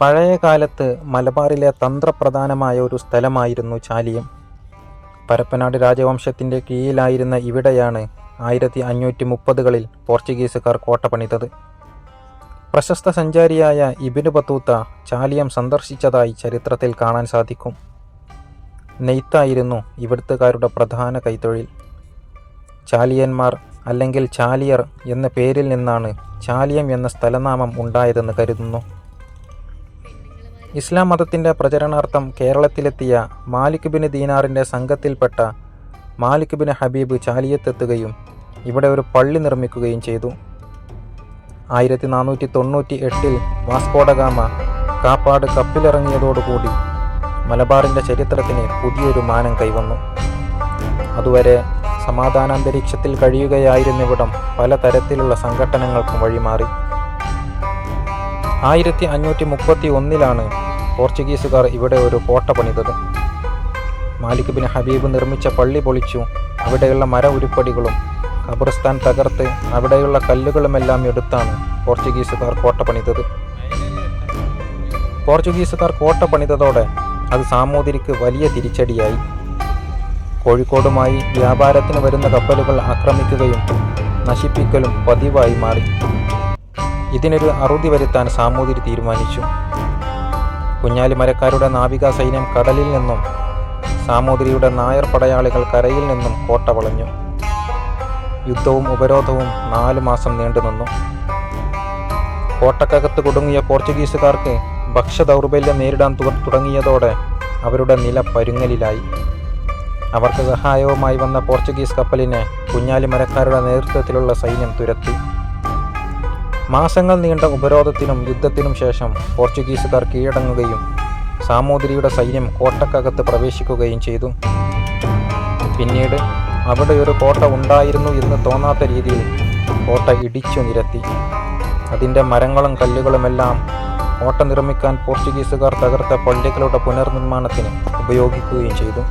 പഴയ കാലത്ത് മലബാറിലെ തന്ത്രപ്രധാനമായ ഒരു സ്ഥലമായിരുന്നു ചാലിയം. പരപ്പനാട് രാജവംശത്തിന്റെ കീഴിലായിരുന്ന ഇവിടെയാണ് ആയിരത്തി അഞ്ഞൂറ്റി മുപ്പതുകളിൽ പോർച്ചുഗീസുകാർ കോട്ട പണിതത്. പ്രശസ്ത സഞ്ചാരിയായ ഇബിനു ബത്തൂത്ത ചാലിയം സന്ദർശിച്ചതായി ചരിത്രത്തിൽ കാണാൻ സാധിക്കും. നെയ്ത്തായിരുന്നു ഇവിടുത്തുകാരുടെ പ്രധാന കൈത്തൊഴിൽ. ചാലിയന്മാർ അല്ലെങ്കിൽ ചാലിയർ എന്ന പേരിൽ നിന്നാണ് ചാലിയം എന്ന സ്ഥലനാമം ഉണ്ടായതെന്ന് കരുതുന്നു. ഇസ്ലാം മതത്തിന്റെ പ്രചരണാർത്ഥം കേരളത്തിലെത്തിയ മാലിക് ബിൻ ദീനാറിന്റെ സംഘത്തിൽപ്പെട്ട മാലിക് ബിൻ ഹബീബ് ചാലിയത്തെത്തുകയും ഇവിടെ ഒരു പള്ളി നിർമ്മിക്കുകയും ചെയ്തു. ആയിരത്തി നാനൂറ്റി തൊണ്ണൂറ്റി എട്ടിൽ വാസ്കോഡഗാമ കാപ്പാട് കപ്പിലിറങ്ങിയതോടുകൂടി മലബാറിന്റെ ചരിത്രത്തിന് പുതിയൊരു മാനം കൈവന്നു. അതുവരെ സമാധാനാന്തരീക്ഷത്തിൽ കഴിയുകയായിരുന്നിവിടം പലതരത്തിലുള്ള സംഘട്ടനങ്ങൾക്കും വഴിമാറി. ആയിരത്തി അഞ്ഞൂറ്റി മുപ്പത്തി ഒന്നിലാണ് പോർച്ചുഗീസുകാർ ഇവിടെ ഒരു കോട്ട പണിതത്. മാലിക് ബിൻ ഹബീബ് നിർമ്മിച്ച പള്ളി പൊളിച്ചു. അവിടെയുള്ള മര ഉരുപ്പടികളും ഖബർസ്ഥാൻ തകർത്ത് അവിടെയുള്ള കല്ലുകളുമെല്ലാം എടുത്താണ് പോർച്ചുഗീസുകാർ കോട്ട പണിതത്. പോർച്ചുഗീസുകാർ കോട്ട പണിതതോടെ അത് സാമൂതിരിക്ക് വലിയ തിരിച്ചടിയായി. കോഴിക്കോടുമായി വ്യാപാരത്തിന് വരുന്ന കപ്പലുകൾ ആക്രമിക്കുകയും നശിപ്പിക്കലും പതിവായി മാറി. ഇതിനൊരു അറുതി വരുത്താൻ സാമൂതിരി തീരുമാനിച്ചു. കുഞ്ഞാലിമരക്കാരുടെ നാവിക സൈന്യം കടലിൽ നിന്നും സാമൂതിരിയുടെ നായർ പടയാളികൾ കരയിൽ നിന്നും കോട്ട വളഞ്ഞു. യുദ്ധവും ഉപരോധവും നാലു മാസം നീണ്ടുനിന്നു കോട്ടക്കകത്ത് കുടുങ്ങിയ പോർച്ചുഗീസുകാർക്ക് ഭക്ഷ്യദൗർബല്യം നേരിടാൻ തു- തുടങ്ങിയതോടെ അവരുടെ നില പരുങ്ങലിലായി. അവർക്ക് സഹായവുമായി വന്ന പോർച്ചുഗീസ് കപ്പലിനെ കുഞ്ഞാലിമരക്കാരുടെ നേതൃത്വത്തിലുള്ള സൈന്യം തുരത്തി. മാസങ്ങൾ നീണ്ട ഉപരോധത്തിനും യുദ്ധത്തിനും ശേഷം പോർച്ചുഗീസുകാർ കീഴടങ്ങുകയും സാമൂതിരിയുടെ സൈന്യം കോട്ടക്കകത്ത് പ്രവേശിക്കുകയും ചെയ്തു. പിന്നീട് അവിടെ ഒരു കോട്ട ഉണ്ടായിരുന്നു എന്ന് തോന്നാത്ത രീതിയിൽ കോട്ട ഇടിച്ചു നിരത്തി. അതിന്റെ മരങ്ങളും കല്ലുകളുമെല്ലാം കോട്ട നിർമ്മിക്കാൻ പോർച്ചുഗീസുകാർ തകർത്ത പള്ളികളുടെ പുനർനിർമ്മാണത്തിന് ഉപയോഗിക്കുകയും ചെയ്തു.